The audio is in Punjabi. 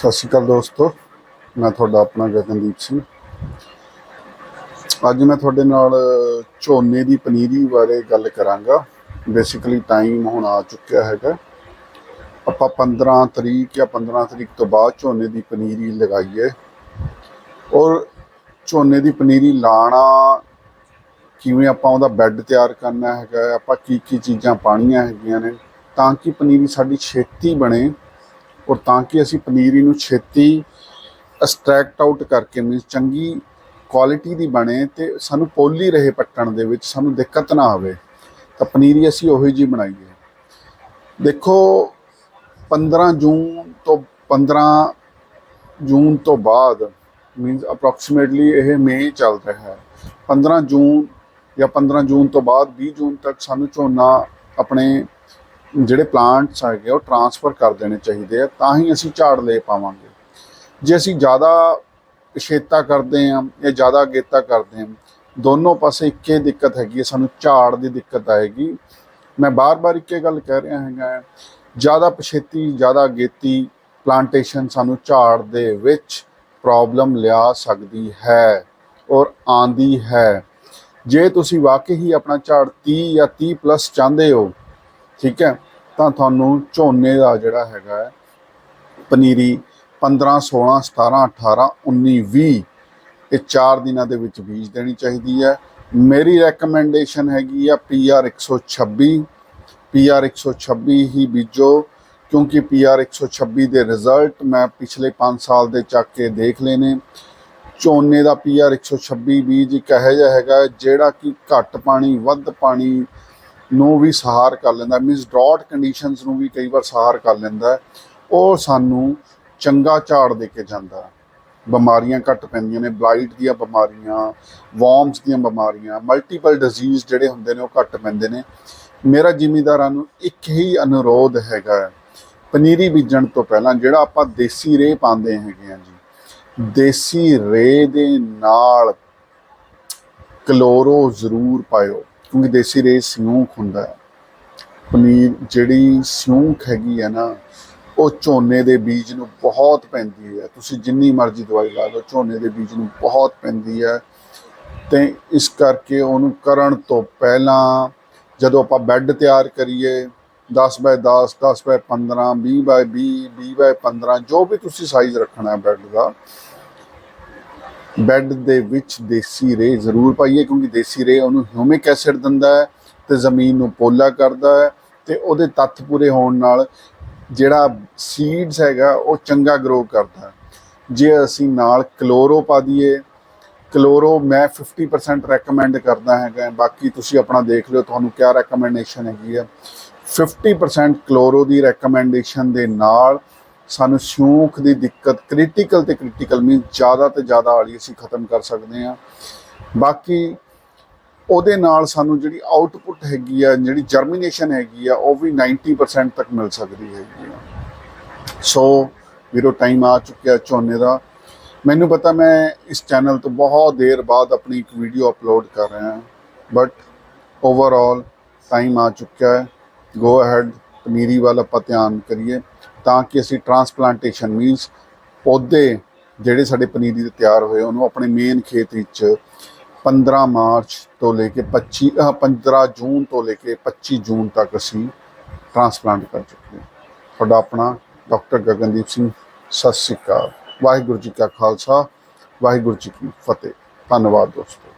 ਸਤਿ ਸ਼੍ਰੀ ਅਕਾਲ ਦੋਸਤੋ, ਮੈਂ ਤੁਹਾਡਾ ਆਪਣਾ ਗਗਨਦੀਪ ਸਿੰਘ। ਅੱਜ ਮੈਂ ਤੁਹਾਡੇ ਨਾਲ ਝੋਨੇ ਦੀ ਪਨੀਰੀ ਬਾਰੇ ਗੱਲ ਕਰਾਂਗਾ। ਬੇਸਿਕਲੀ ਟਾਈਮ ਹੁਣ ਆ ਚੁੱਕਿਆ ਹੈਗਾ। ਆਪਾਂ 15 ਤਰੀਕ ਜਾਂ 15 ਤਰੀਕ ਤੋਂ ਬਾਅਦ ਝੋਨੇ ਦੀ ਪਨੀਰੀ ਲਗਾਈਏ। ਔਰ ਝੋਨੇ ਦੀ ਪਨੀਰੀ ਲਾਣਾ ਕਿਵੇਂ ਆਪਾਂ ਉਹਦਾ ਬੈੱਡ ਤਿਆਰ ਕਰਨਾ ਹੈਗਾ, ਆਪਾਂ ਕੀ ਕੀ ਚੀਜ਼ਾਂ ਪਾਣੀਆਂ ਹੈਗੀਆਂ ਨੇ, ਤਾਂ ਕਿ ਪਨੀਰੀ ਸਾਡੀ ਛੇਤੀ ਬਣੇ। ਔਰ ਤਾਂ ਕਿ ਅਸੀਂ ਪਨੀਰੀ ਨੂੰ ਛੇਤੀ ਐਕਸਟ੍ਰੈਕਟ ਆਊਟ ਕਰਕੇ ਮੀਨਸ ਚੰਗੀ ਕੁਆਲਿਟੀ ਦੀ ਬਣੇ ਤੇ ਸਾਨੂੰ ਪੋਲੀ ਰਹੇ ਪੱਟਣ ਦੇ ਵਿੱਚ ਸਾਨੂੰ ਦਿੱਕਤ ਨਾ ਆਵੇ, ਤਾਂ ਪਨੀਰੀ ਅਸੀਂ ਉਹੀ ਜੀ ਬਣਾਈਏ। ਦੇਖੋ 15 ਜੂਨ ਤੋਂ 15 ਜੂਨ ਤੋਂ ਬਾਅਦ ਮੀਨਸ ਅਪਰੋਕਸੀਮੇਟਲੀ ਇਹ ਮਈ ਚੱਲ ਰਿਹਾ ਹੈ। 15 ਜੂਨ ਜਾਂ 15 ਜੂਨ ਤੋਂ ਬਾਅਦ 20 ਜੂਨ ਤੱਕ ਸਾਨੂੰ ਝੋਨਾ ਆਪਣੇ ਜਿਹੜੇ ਪਲਾਂਟਸ ਹੈਗੇ ਉਹ ਟਰਾਂਸਫਰ ਕਰ ਦੇਣੇ ਚਾਹੀਦੇ ਆ, ਤਾਂ ਹੀ ਅਸੀਂ ਝਾੜ ਲੈ ਪਾਵਾਂਗੇ। ਜੇ ਅਸੀਂ ਜ਼ਿਆਦਾ ਪਿਛੇਤਾ ਕਰਦੇ ਹਾਂ ਜਾਂ ਜ਼ਿਆਦਾ ਅਗੇਤਾ ਕਰਦੇ ਹਾਂ, ਦੋਨੋਂ ਪਾਸੇ ਇੱਕੇ ਦਿੱਕਤ ਹੈਗੀ ਹੈ ਸਾਨੂੰ ਝਾੜ ਦੀ ਦਿੱਕਤ ਆਏਗੀ। ਮੈਂ ਬਾਰ-ਬਾਰ ਇੱਕੇ ਗੱਲ ਕਹਿ ਰਿਹਾ ਹੈਗਾ ਜ਼ਿਆਦਾ ਪਛੇਤੀ, ਜ਼ਿਆਦਾ ਅਗੇਤੀ ਪਲਾਂਟੇਸ਼ਨ ਸਾਨੂੰ ਝਾੜ ਦੇ ਵਿੱਚ ਪ੍ਰੋਬਲਮ ਲਿਆ ਸਕਦੀ ਹੈ ਔਰ ਆਂਦੀ ਹੈ। ਜੇ ਤੁਸੀਂ ਵਾਕਈ ਹੀ ਆਪਣਾ ਝਾੜ 30 ਜਾਂ 30 ਪਲੱਸ ਚਾਹੁੰਦੇ ਹੋ ਠੀਕ ਹੈ? ਤਾਂ ਤੁਹਾਨੂੰ ਝੋਨੇ ਦਾ ਜਿਹੜਾ ਹੈਗਾ ਪਨੀਰੀ 15 16 17 18 19 20 ਇਹ ਚਾਰ ਦਿਨਾਂ ਦੇ ਵਿੱਚ ਬੀਜ ਦੇਣੀ ਚਾਹੀਦੀ ਹੈ। ਮੇਰੀ ਰეკਮੈਂਡੇਸ਼ਨ ਹੈਗੀ ਆ PR 126 PR 126 ਹੀ ਬੀਜੋ, ਕਿਉਂਕਿ PR 126 ਦੇ ਰਿਜ਼ਲਟ ਮੈਂ ਪਿਛਲੇ 5 ਸਾਲ ਦੇ ਚੱਕ ਕੇ ਦੇਖ ਲਏ ਨੇ। ਝੋਨੇ ਦਾ PR 126 ਬੀਜ ਇੱਕ ਇਹੋ ਜਿਹਾ ਹੈਗਾ ਜਿਹੜਾ ਕਿ ਘੱਟ ਪਾਣੀ, ਵੱਧ ਪਾਣੀ ਨੂੰ ਵੀ ਸਹਾਰ ਕਰ ਲੈਂਦਾ ਮੀਨਸ ਡਰਾਟ ਕੰਡੀਸ਼ਨਸ ਨੂੰ ਵੀ ਕਈ ਵਾਰ ਸਹਾਰ ਕਰ ਲੈਂਦਾ ਉਹ ਸਾਨੂੰ ਚੰਗਾ ਝਾੜ ਦੇ ਕੇ ਜਾਂਦਾ ਬਿਮਾਰੀਆਂ ਘੱਟ ਪੈਂਦੀਆਂ ਨੇ ਬਲਾਈਟ ਦੀਆਂ ਬਿਮਾਰੀਆਂ ਵਰਮਸ ਦੀਆਂ ਬਿਮਾਰੀਆਂ ਮਲਟੀਪਲ ਡਿਜ਼ੀਜ਼ ਜਿਹੜੇ ਹੁੰਦੇ ਨੇ ਉਹ ਘੱਟ ਪੈਂਦੇ ਨੇ। ਮੇਰਾ ਜ਼ਿਮੀਦਾਰਾਂ ਨੂੰ ਇੱਕ ਹੀ ਅਨੁਰੋਧ ਹੈਗਾ ਪਨੀਰੀ ਬੀਜਣ ਤੋਂ ਪਹਿਲਾਂ ਜਿਹੜਾ ਆਪਾਂ ਦੇਸੀ ਰੇਹ ਪਾਉਂਦੇ ਹੈਗੇ ਆ ਜੀ, ਦੇਸੀ ਰੇਹ ਦੇ ਨਾਲ ਕਲੋਰੋ ਜ਼ਰੂਰ ਪਾਇਓ। ਕਿਉਂਕਿ ਦੇਸੀ ਰੇਹ ਸਿਉਂਕ ਹੁੰਦਾ ਹੈ। ਪਨੀਰ ਜਿਹੜੀ ਸਿਉਂਕ ਹੈਗੀ ਹੈ ਨਾ, ਉਹ ਝੋਨੇ ਦੇ ਬੀਜ ਨੂੰ ਬਹੁਤ ਪੈਂਦੀ ਹੈ। ਤੁਸੀਂ ਜਿੰਨੀ ਮਰਜ਼ੀ ਦਵਾਈ ਲਾ ਲਓ, ਝੋਨੇ ਦੇ ਬੀਜ ਨੂੰ ਬਹੁਤ ਪੈਂਦੀ ਹੈ। ਤੇ ਇਸ ਕਰਕੇ ਉਹਨੂੰ ਕਰਨ ਤੋਂ ਪਹਿਲਾਂ ਜਦੋਂ ਆਪਾਂ ਬੈੱਡ ਤਿਆਰ ਕਰੀਏ 10 ਬਾਏ 10 10 ਬਾਏ 15 20 ਬਾਏ 20 20 ਬਾਏ 15 ਜੋ ਵੀ ਤੁਸੀਂ ਸਾਈਜ਼ ਰੱਖਣਾ ਹੈ ਬੈੱਡ ਦਾ ਬੈੱਡ ਦੇ ਵਿੱਚ ਦੇਸੀ ਰੇ ਜ਼ਰੂਰ ਪਾਈਏ, ਕਿਉਂਕਿ ਦੇਸੀ ਰੇ ਉਹਨੂੰ ਹਿਊਮਿਕ ਐਸਿਡ ਦਿੰਦਾ ਹੈ ਤੇ ਜ਼ਮੀਨ ਨੂੰ ਪੋਲਾ ਕਰਦਾ ਹੈ ਤੇ ਉਹਦੇ ਤੱਤ ਪੂਰੇ ਹੋਣ ਨਾਲ ਜਿਹੜਾ ਸੀਡਸ ਹੈਗਾ ਉਹ ਚੰਗਾ ਗਰੋ ਕਰਦਾ ਜੇ ਅਸੀਂ ਨਾਲ ਕਲੋਰੋ ਪਾ ਦਈਏ, ਕਲੋਰੋ ਮੈਂ 50% ਰეკਮੈਂਡ ਕਰਦਾ ਹੈਗਾ, ਬਾਕੀ ਤੁਸੀਂ ਆਪਣਾ ਦੇਖ ਲਿਓ, ਤੁਹਾਨੂੰ ਕੀ ਰეკਮੈਂਡੇਸ਼ਨ ਹੈਗੀ ਹੈ। 50% ਕਲੋਰੋ ਦੀ ਰეკਮੈਂਡੇਸ਼ਨ ਦੇ ਨਾਲ ਸਾਨੂੰ ਸ਼ੌਂਕ ਦੀ ਦਿੱਕਤ ਕ੍ਰਿਟੀਕਲ ਤੇ ਕ੍ਰਿਟੀਕਲ ਮੀਨ ਜ਼ਿਆਦਾ ਤੇ ਜ਼ਿਆਦਾ ਵਾਲੀ ਅਸੀਂ ਖਤਮ ਕਰ ਸਕਦੇ ਹਾਂ। ਬਾਕੀ ਉਹਦੇ ਨਾਲ ਸਾਨੂੰ ਜਿਹੜੀ ਆਊਟਪੁੱਟ ਹੈਗੀ ਆ, ਜਿਹੜੀ ਜਰਮੀਨੇਸ਼ਨ ਹੈਗੀ ਆ, ਉਹ ਵੀ 90% ਤੱਕ ਮਿਲ ਸਕਦੀ ਹੈਗੀ ਆ। ਸੋ ਵੀਰੋ ਟਾਈਮ ਆ ਚੁੱਕਿਆ ਝੋਨੇ ਦਾ। ਮੈਨੂੰ ਪਤਾ ਮੈਂ ਇਸ ਚੈਨਲ ਤੋਂ ਬਹੁਤ ਦੇਰ ਬਾਅਦ ਆਪਣੀ ਇੱਕ ਵੀਡੀਓ ਅਪਲੋਡ ਕਰ ਰਿਹਾ ਹਾਂ। ਬਟ ਓਵਰਆਲ ਟਾਈਮ ਆ ਚੁੱਕਿਆ ਹੈ। ਗੋ ਅਹੈਡ ਪਨੀਰੀ ਵੱਲ ਆਪਾਂ ਧਿਆਨ ਕਰੀਏ ਤਾਂ ਕਿ ਅਸੀਂ ਟਰਾਂਸਪਲਾਂਟੇਸ਼ਨ ਮੀਨਸ ਪੌਦੇ ਜਿਹੜੇ ਸਾਡੇ ਪਨੀਰੀ ਦੇ ਤਿਆਰ ਹੋਏ ਉਹਨੂੰ ਆਪਣੇ ਮੇਨ ਖੇਤ ਵਿੱਚ 15 ਮਾਰਚ ਤੋਂ ਲੈ ਕੇ 25 ਅਹ 15 ਜੂਨ ਤੋਂ ਲੈ ਕੇ 25 ਜੂਨ ਤੱਕ ਅਸੀਂ ਟਰਾਂਸਪਲਾਂਟ ਕਰ ਚੁੱਕੇ ਹਾਂ। ਤੁਹਾਡਾ ਆਪਣਾ ਡਾਕਟਰ ਗਗਨਦੀਪ ਸਿੰਘ, ਸਤਿ ਸ਼੍ਰੀ ਅਕਾਲ। ਵਾਹਿਗੁਰੂ ਜੀ ਕਾ ਖਾਲਸਾ, ਵਾਹਿਗੁਰੂ ਜੀ ਕੀ ਫਤਿਹ। ਧੰਨਵਾਦ ਦੋਸਤੋ।